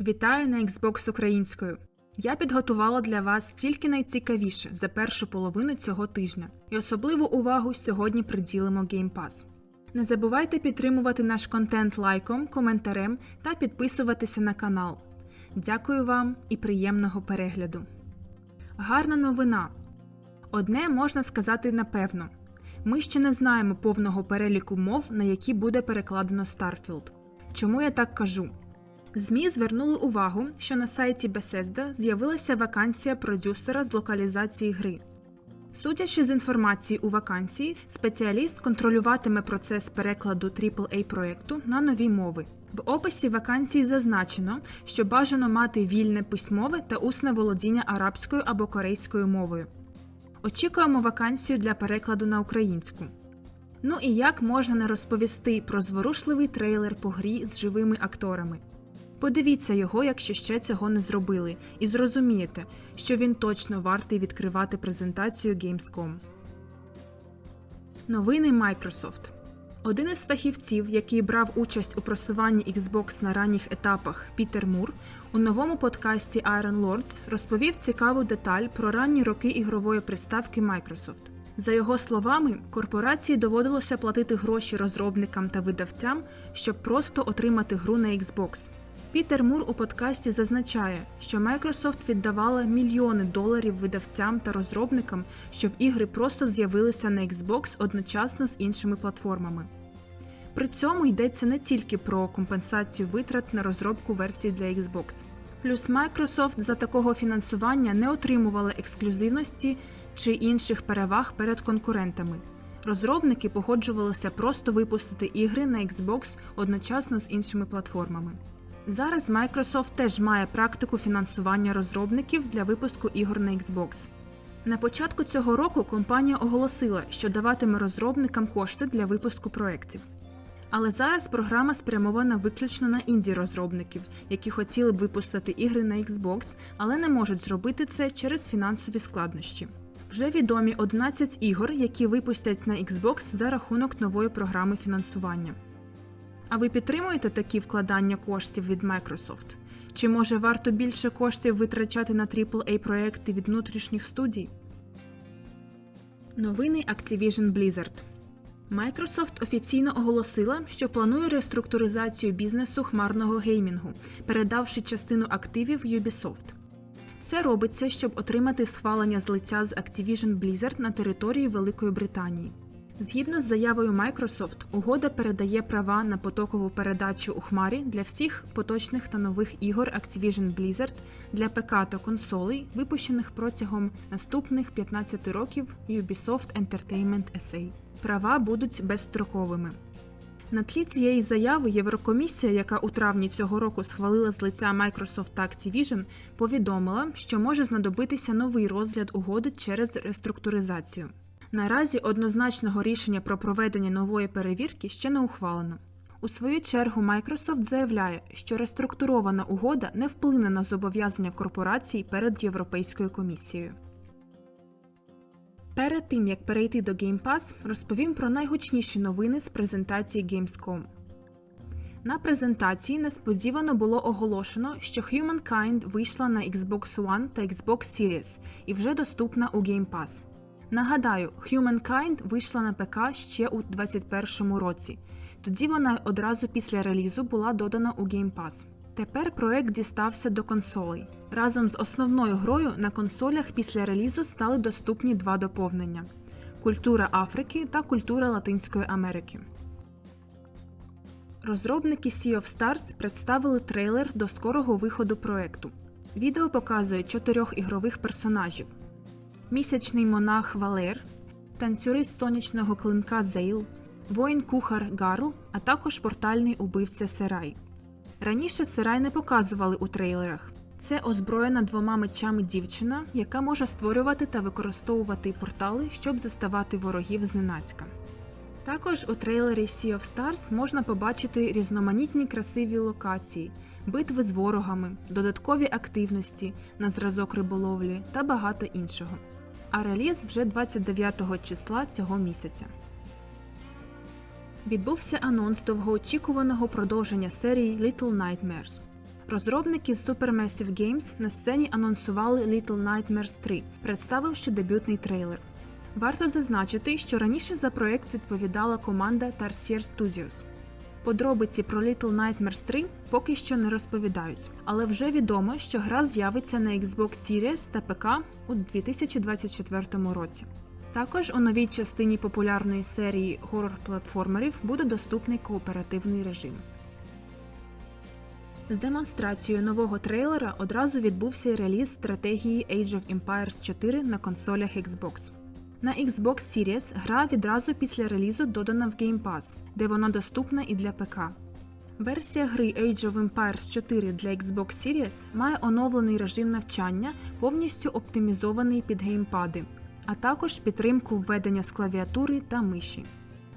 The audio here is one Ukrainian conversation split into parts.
Вітаю на Xbox українською. Я підготувала для вас тільки найцікавіше за першу половину цього тижня, і особливу увагу сьогодні приділимо Game Pass. Не забувайте підтримувати наш контент лайком, коментарем та підписуватися на канал. Дякую вам і приємного перегляду. Гарна новина. Одне можна сказати напевно: ми ще не знаємо повного переліку мов, на які буде перекладено Starfield. Чому я так кажу? ЗМІ звернули увагу, що на сайті Bethesda з'явилася вакансія продюсера з локалізації гри. Судячи з інформації у вакансії, спеціаліст контролюватиме процес перекладу aaa проєкту на нові мови. В описі вакансії зазначено, що бажано мати вільне письмове та усне володіння арабською або корейською мовою. Очікуємо вакансію для перекладу на українську. Ну і як можна не розповісти про зворушливий трейлер по грі з живими акторами? Подивіться його, якщо ще цього не зробили, і зрозумієте, що він точно вартий відкривати презентацію Gamescom. Новини Microsoft. Один із фахівців, який брав участь у просуванні Xbox на ранніх етапах Пітер Мур, у новому подкасті Iron Lords розповів цікаву деталь про ранні роки ігрової приставки Microsoft. За його словами, корпорації доводилося платити гроші розробникам та видавцям, щоб просто отримати гру на Xbox. Пітер Мур у подкасті зазначає, що Microsoft віддавала мільйони доларів видавцям та розробникам, щоб ігри просто з'явилися на Xbox одночасно з іншими платформами. При цьому йдеться не тільки про компенсацію витрат на розробку версій для Xbox. Плюс Microsoft за такого фінансування не отримувала ексклюзивності чи інших переваг перед конкурентами. Розробники погоджувалися просто випустити ігри на Xbox одночасно з іншими платформами. Зараз Microsoft теж має практику фінансування розробників для випуску ігор на Xbox. На початку цього року компанія оголосила, що даватиме розробникам кошти для випуску проєктів. Але зараз програма спрямована виключно на інді-розробників, які хотіли б випустити ігри на Xbox, але не можуть зробити це через фінансові складнощі. Вже відомі 11 ігор, які випустять на Xbox за рахунок нової програми фінансування. А ви підтримуєте такі вкладання коштів від Microsoft? Чи може варто більше коштів витрачати на aaa проекти від внутрішніх студій? Новини Activision Blizzard Microsoft офіційно оголосила, що планує реструктуризацію бізнесу хмарного геймінгу, передавши частину активів Ubisoft. Це робиться, щоб отримати схвалення злиття з Activision Blizzard на території Великої Британії. Згідно з заявою Microsoft, угода передає права на потокову передачу у хмарі для всіх поточних та нових ігор Activision Blizzard для ПК та консолей, випущених протягом наступних 15 років Ubisoft Entertainment SA. Права будуть безстроковими. На тлі цієї заяви Єврокомісія, яка у травні цього року схвалила злиття Microsoft та Activision, повідомила, що може знадобитися новий розгляд угоди через реструктуризацію. Наразі однозначного рішення про проведення нової перевірки ще не ухвалено. У свою чергу Microsoft заявляє, що реструктурована угода не вплине на зобов'язання корпорацій перед Європейською комісією. Перед тим як перейти до Game Pass, розповім про найгучніші новини з презентації Gamescom. На презентації несподівано було оголошено, що Humankind вийшла на Xbox One та Xbox Series і вже доступна у Game Pass. Нагадаю, Humankind вийшла на ПК ще у 2021 році. Тоді вона одразу після релізу була додана у Game Pass. Тепер проект дістався до консолей. Разом з основною грою на консолях після релізу стали доступні два доповнення: Культура Африки та Культура Латинської Америки. Розробники Sea of Stars представили трейлер до скорого виходу проекту. Відео показує чотирьох ігрових персонажів: місячний монах Валер, танцюрист сонячного клинка Зейл, воїн-кухар Гарл, а також портальний убивця Серай. Раніше Серай не показували у трейлерах. Це озброєна двома мечами дівчина, яка може створювати та використовувати портали, щоб заставати ворогів зненацька. Також у трейлері Sea of Stars можна побачити різноманітні красиві локації, битви з ворогами, додаткові активності на зразок риболовлі та багато іншого. А реліз вже 29 числа цього місяця. Відбувся анонс довгоочікуваного продовження серії Little Nightmares. Розробники з Supermassive Games на сцені анонсували Little Nightmares 3, представивши дебютний трейлер. Варто зазначити, що раніше за проект відповідала команда Tarsier Studios. Подробиці про Little Nightmares 3 поки що не розповідають, але вже відомо, що гра з'явиться на Xbox Series та ПК у 2024 році. Також у новій частині популярної серії горор-платформерів буде доступний кооперативний режим. З демонстрацією нового трейлера одразу відбувся реліз стратегії Age of Empires 4 на консолях Xbox. На Xbox Series гра відразу після релізу додана в Game Pass, де вона доступна і для ПК. Версія гри Age of Empires 4 для Xbox Series має оновлений режим навчання, повністю оптимізований під геймпади, а також підтримку введення з клавіатури та миші.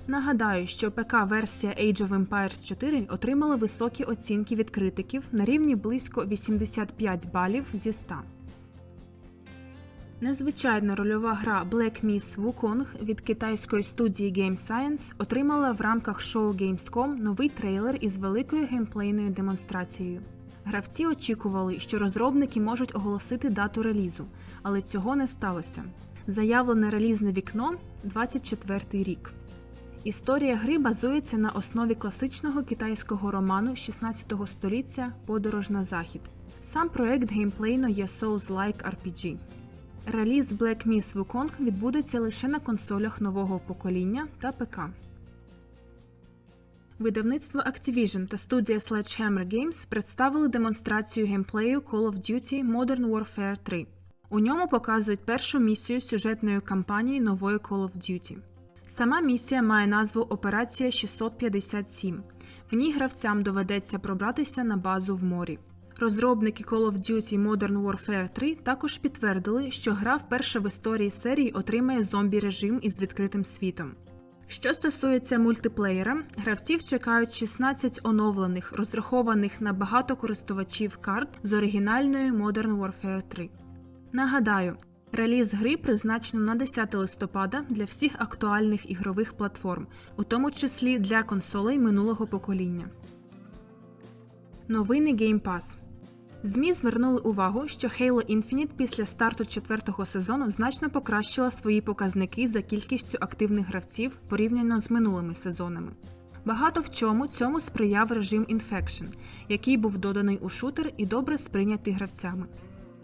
Нагадаю, що ПК-версія Age of Empires 4 отримала високі оцінки від критиків на рівні близько 85 балів зі 100. Незвичайна рольова гра Black Miss Wukong від китайської студії Game Science отримала в рамках шоу Gamescom новий трейлер із великою геймплейною демонстрацією. Гравці очікували, що розробники можуть оголосити дату релізу, але цього не сталося. Заявлене релізне вікно 24 рік. Історія гри базується на основі класичного китайського роману 16 століття Подорож на захід. Сам проект геймплейно є Souls-like RPG. Реліз Black Miss Wukong відбудеться лише на консолях нового покоління та ПК. Видавництво Activision та студія Sledgehammer Games представили демонстрацію геймплею Call of Duty Modern Warfare 3. У ньому показують першу місію сюжетної кампанії нової Call of Duty. Сама місія має назву Операція 657. В ній гравцям доведеться пробратися на базу в морі. Розробники Call of Duty Modern Warfare 3 також підтвердили, що гра вперше в історії серії отримає зомбі режим із відкритим світом. Що стосується мультиплеєра, гравців чекають 16 оновлених, розрахованих на багато користувачів карт з оригінальною Modern Warfare 3. Нагадаю, реліз гри призначено на 10 листопада для всіх актуальних ігрових платформ, у тому числі для консолей минулого покоління. Новини Game Pass ЗМІ звернули увагу, що Halo Infinite після старту четвертого сезону значно покращила свої показники за кількістю активних гравців порівняно з минулими сезонами. Багато в чому цьому сприяв режим Infection, який був доданий у шутер і добре сприйнятий гравцями.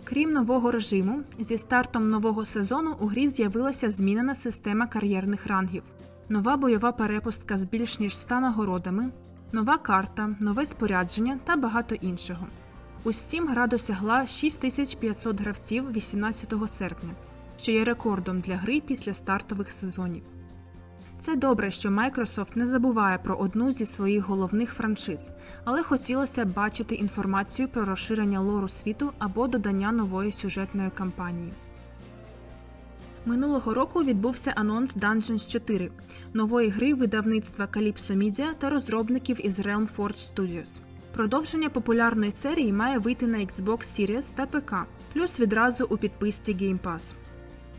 Крім нового режиму, зі стартом нового сезону у грі з'явилася змінена система кар'єрних рангів, нова бойова перепустка з більш ніж 100 нагородами, нова карта, нове спорядження та багато іншого. У Steam гра досягла 6500 гравців 18 серпня, що є рекордом для гри після стартових сезонів. Це добре, що Microsoft не забуває про одну зі своїх головних франшиз, але хотілося б бачити інформацію про розширення лору світу або додання нової сюжетної кампанії. Минулого року відбувся анонс Dungeons 4, нової гри видавництва Calypso Media та розробників із Realm Forge Studios. Продовження популярної серії має вийти на Xbox Series та ПК, плюс відразу у підписці Game Pass.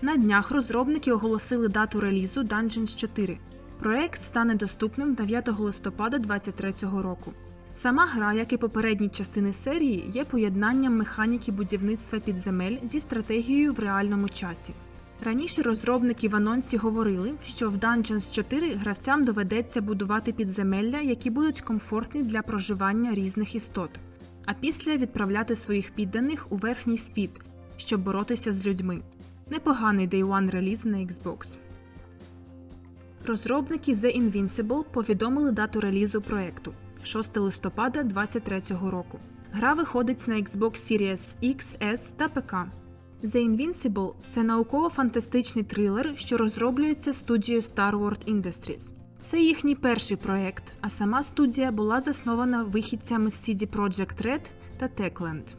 На днях розробники оголосили дату релізу Dungeons 4. Проект стане доступним 9 листопада 2023 року. Сама гра, як і попередні частини серії, є поєднанням механіки будівництва підземель зі стратегією в реальному часі. Раніше розробники в анонсі говорили, що в Dungeons 4 гравцям доведеться будувати підземелля, які будуть комфортні для проживання різних істот, а після відправляти своїх підданих у верхній світ, щоб боротися з людьми. Непоганий Day One реліз на Xbox. Розробники The Invincible повідомили дату релізу проекту 6 листопада 2023 року. Гра виходить на Xbox Series X, S та ПК. The Invincible це науково-фантастичний трилер, що розроблюється студією Starward Industries. Це їхній перший проект, а сама студія була заснована вихідцями з CD Projekt Red та Techland.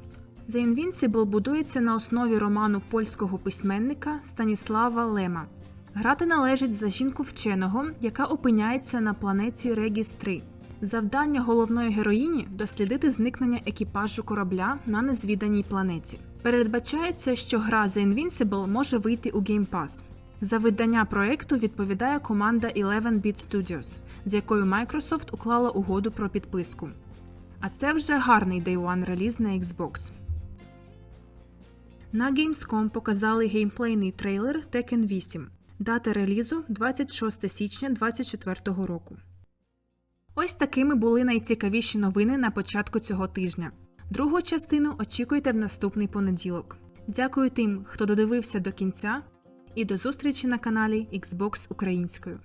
The Invincible будується на основі роману польського письменника Станіслава Лема. Грати належить за жінку вченого, яка опиняється на планеті Регіс 3. Завдання головної героїні дослідити зникнення екіпажу корабля на незвіданій планеті. Передбачається, що гра The Invincible може вийти у Game Pass. За видання проекту відповідає команда 11-Bit Studios, з якою Microsoft уклала угоду про підписку. А це вже гарний Day One реліз на Xbox. На Gamescom показали геймплейний трейлер Tekken 8. Дата релізу 26 січня 2024 року. Ось такими були найцікавіші новини на початку цього тижня. Другу частину очікуйте в наступний понеділок. Дякую тим, хто додивився до кінця, і до зустрічі на каналі Xbox українською.